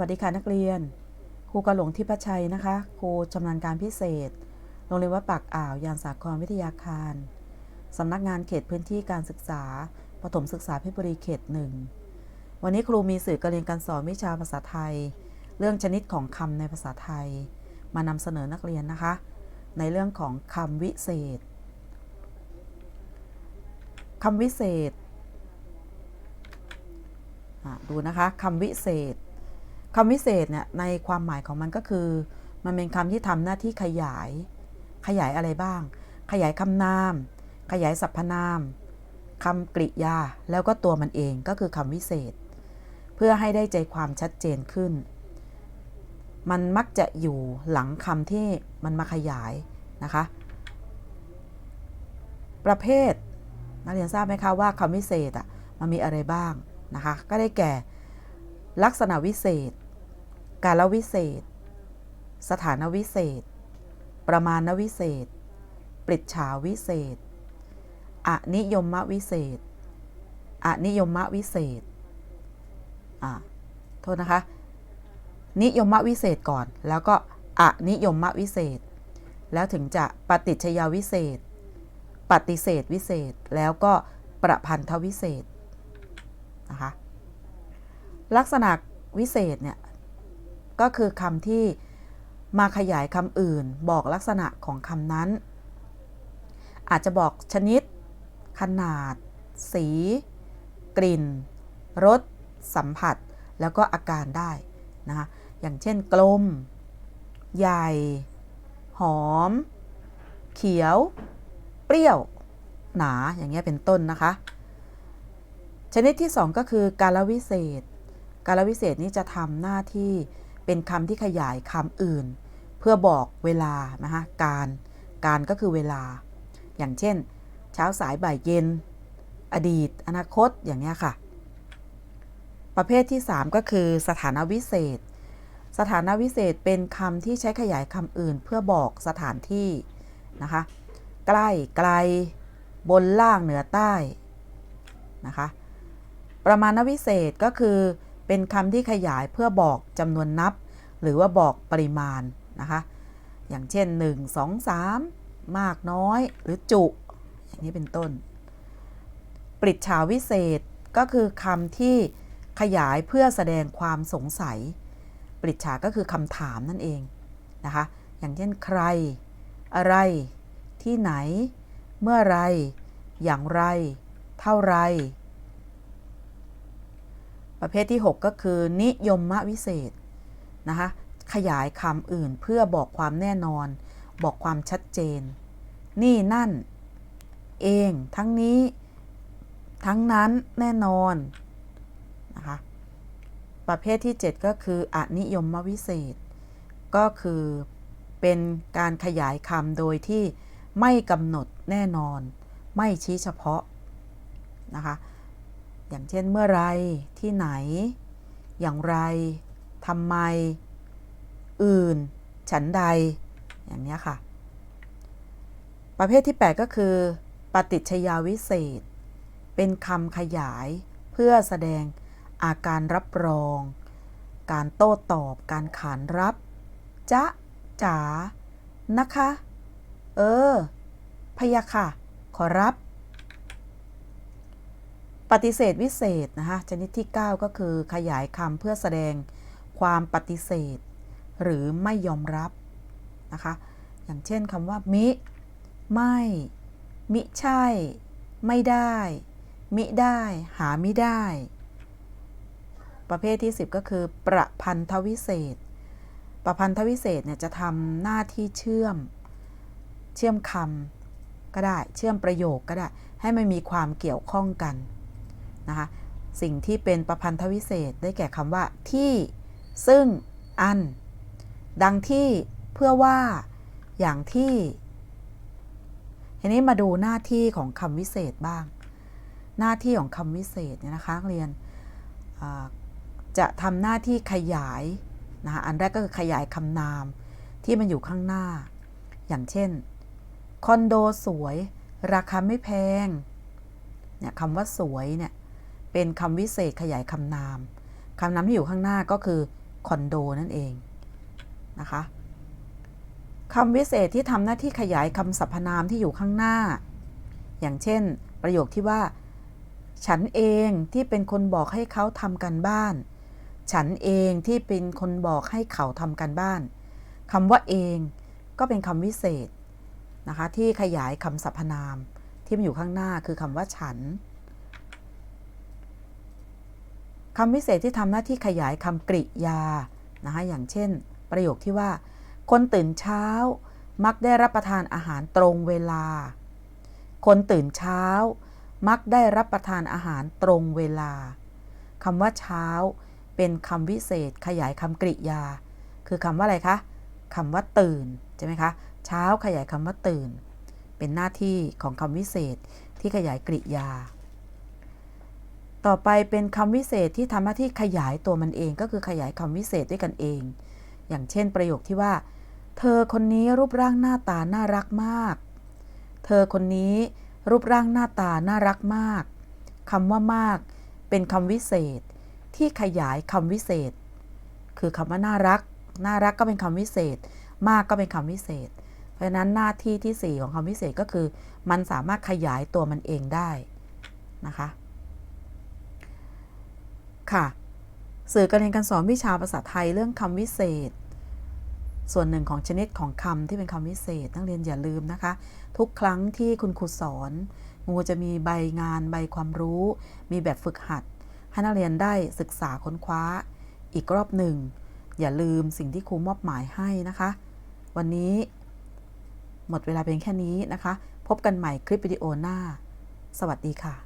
วัสดีค่ะนักเรียน ครูกระหลงทิพย์ชัยนะคะ ครูชำนาญการพิเศษ โรงเรียนวัดปากอ่าวยานสาครวิทยาคารสำนักงานเขตพื้นที่การศึกษาปฐมศึกษาเพชรบุรีเขตหนึ่งวันนี้ครูมีสื่อการเรียนการสอนวิชาภาษาไทย เรื่องชนิดของคำในภาษาไทย มานำเสนอนักเรียนนะคะ ในเรื่องของคำวิเศษคำวิเศษดูนะคะคำวิเศษ คำวิเศษเนี่ยในความหมายของมันก็คือ มันเป็นคำที่ทำหน้าที่ขยาย ขยายอะไรบ้าง ขยายคำนาม ขยายสรรพนามคำกริยาแล้วก็ตัวมันเองก็คือคำวิเศษ เพื่อให้ได้ใจความชัดเจนขึ้น มันมักจะอยู่หลังคำที่มันมาขยายนะคะ ประเภท นักเรียนทราบไหมคะว่าคำวิเศษอะมันมีอะไรบ้างนะคะ ก็ได้แก่ลักษณะวิเศษ กาลวิเศษ สถานวิเศษ ประมาณวิเศษ ปริฉาวิเศษ อนิยมวิเศษ อนิยมวิเศษอ่าโทษนะคะ นิยมวิเศษก่อน แล้วก็อนิยมวิเศษ แล้วถึงจะปฏิชยาวิเศษ ปฏิเสธวิเศษ แล้วก็ประพันธวิเศษนะคะ ลักษณะวิเศษเนี่ย ก็คือคำที่มาขยายคำอื่น บอกลักษณะของคำนั้น อาจจะบอกชนิด ขนาด สี กลิ่น รส สัมผัส แล้วก็อาการได้นะคะอย่างเช่น กลม ใหญ่ หอม เขียว เปรี้ยว หนา อย่างเงี้ยเป็นต้นนะคะ ชนิดที่ 2 ก็คือการวิเศษ การวิเศษนี้จะทำหน้าที่ เป็นคำที่ขยายคำอื่น เพื่อบอกเวลานะคะการการก็คือเวลา อย่างเช่น เช้าสายบ่ายเย็น อดีต อนาคตอย่างนี้ค่ะ ประเภทที่ 3 ก็คือสถานะวิเศษ สถานะวิเศษเป็นคำที่ใช้ขยายคำอื่น เพื่อบอกสถานที่นะคะ ใกล้ไกล บนล่างเหนือใต้นะคะประมาณวิเศษก็คือ เป็นคำที่ขยายเพื่อบอกจำนวนนับ หรือว่าบอกปริมาณนะคะ อย่างเช่น 1 2 3 มากน้อยหรือจุ อย่างนี้เป็นต้น ปริจฉาวิเศษก็คือคำที่ขยายเพื่อแสดงความสงสัย ปริจฉาก็คือคำถามนั่นเองนะคะ อย่างเช่นใคร อะไร ที่ไหน เมื่อไร อย่างไร เท่าไร ประเภทที่ 6 ก็คือนิยมวิเศษนะคะขยายคำอื่นเพื่อบอกความแน่นอน บอกความชัดเจน นี่นั่น เอง ทั้งนี้ ทั้งนั้นแน่นอนนะคะประเภทที่ 7 ก็คืออนิยมวิเศษ ก็คือเป็นการขยายคำโดยที่ไม่กำหนดแน่นอน ไม่ชี้เฉพาะนะคะ อย่างเช่นเมื่อไรที่ไหน อย่างไรทำไม อื่น ฉันใด อย่างนี้ค่ะ ประเภทที่ 8 ก็คือ ปฏิชยาวิเศษ เป็นคำขยายเพื่อแสดงอาการรับรอง การโต้ตอบ การขานรับ จะ จ๋า นะคะ เออ พยาค่ะ ขอรับ ปฏิเสธวิเศษนะคะชนิดที่ 9 ก็คือขยายคำเพื่อแสดงความปฏิเสธ หรือไม่ยอมรับนะคะ อย่างเช่นคำว่า มิ ไม่ มิใช่ ไม่ได้ มิได้ หาไม่ได้ ประเภทที่ 10 ก็คือ ประพันธวิเศษ ประพันธวิเศษเนี่ยจะทำหน้าที่เชื่อม เชื่อมคำก็ได้ เชื่อมประโยคก็ได้ ให้มันมีความเกี่ยวข้องกัน นะคะสิ่งที่เป็นประพันธวิเศษได้แก่คำว่าที่ ซึ่งอัน ดังที่เพื่อว่าอย่างที่ทีนี้มาดูหน้าที่ของคำวิเศษบ้าง หน้าที่ของคำวิเศษเนี่ยนะคะเรียนจะทำหน้าที่ขยายนะคะอันแรกก็คือขยายคำนามที่มันอยู่ข้างหน้า อย่างเช่น คอนโดสวย ราคาไม่แพงเนี่ยคำว่าสวยเนี่ย เป็นคำวิเศษขยายคำนามคำนามที่อยู่ข้างหน้าก็คือคอนโดนั่นเองนะคะคำวิเศษที่ทำหน้าที่ขยายคำสรรพนามที่อยู่ข้างหน้า อย่างเช่น ประโยคที่ว่า ฉันเองที่เป็นคนบอกให้เขาทำกันบ้าน ฉันเองที่เป็นคนบอกให้เขาทำกันบ้านคำว่าเองก็เป็นคำวิเศษนะคะที่ขยายคำสรรพนามที่มันอยู่ข้างหน้าคือคำว่าฉัน คำวิเศษที่ทำหน้าที่ขยายคำกริยานะคะอย่างเช่น ประโยคที่ว่า คนตื่นเช้า มักได้รับประทานอาหารตรงเวลา คนตื่นเช้า มักได้รับประทานอาหารตรงเวลาคำว่าเช้า เป็นคำวิเศษขยายคำกริยา คือคำว่าอะไรคะคำว่าตื่นใช่ไหมคะเช้าขยายคำว่าตื่น เป็นหน้าที่ของคำวิเศษที่ขยายกริยา ต่อไปเป็นคำวิเศษที่ทำหน้าที่ขยายตัวมันเองก็คือขยายคำวิเศษด้วยกันเอง อย่างเช่นประโยคที่ว่า เธอคนนี้รูปร่างหน้าตาน่ารักมาก เธอคนนี้รูปร่างหน้าตาน่ารักมากคำว่ามาก เป็นคำวิเศษ ที่ขยายคำวิเศษ คือคำว่าน่ารัก น่ารักก็เป็นคำวิเศษ มากก็เป็นคำวิเศษ เพราะฉะนั้นหน้าที่ที่ 4 ของคำวิเศษก็คือ มันสามารถขยายตัวมันเองได้นะคะ ค่ะสื่อการเรียนการสอนวิชาภาษาไทยเรื่องคำวิเศษ ส่วนหนึ่งของชนิดของคำที่เป็นคำวิเศษ นักเรียนอย่าลืมนะคะ ทุกครั้งที่คุณครูสอน งูจะมีใบงานใบความรู้ มีแบบฝึกหัด ให้นักเรียนได้ศึกษาค้นคว้า อีกรอบหนึ่ง อย่าลืมสิ่งที่ครูมอบหมายให้นะคะ วันนี้ หมดเวลาเพียงแค่นี้นะคะ พบกันใหม่คลิปวิดีโอหน้า สวัสดีค่ะ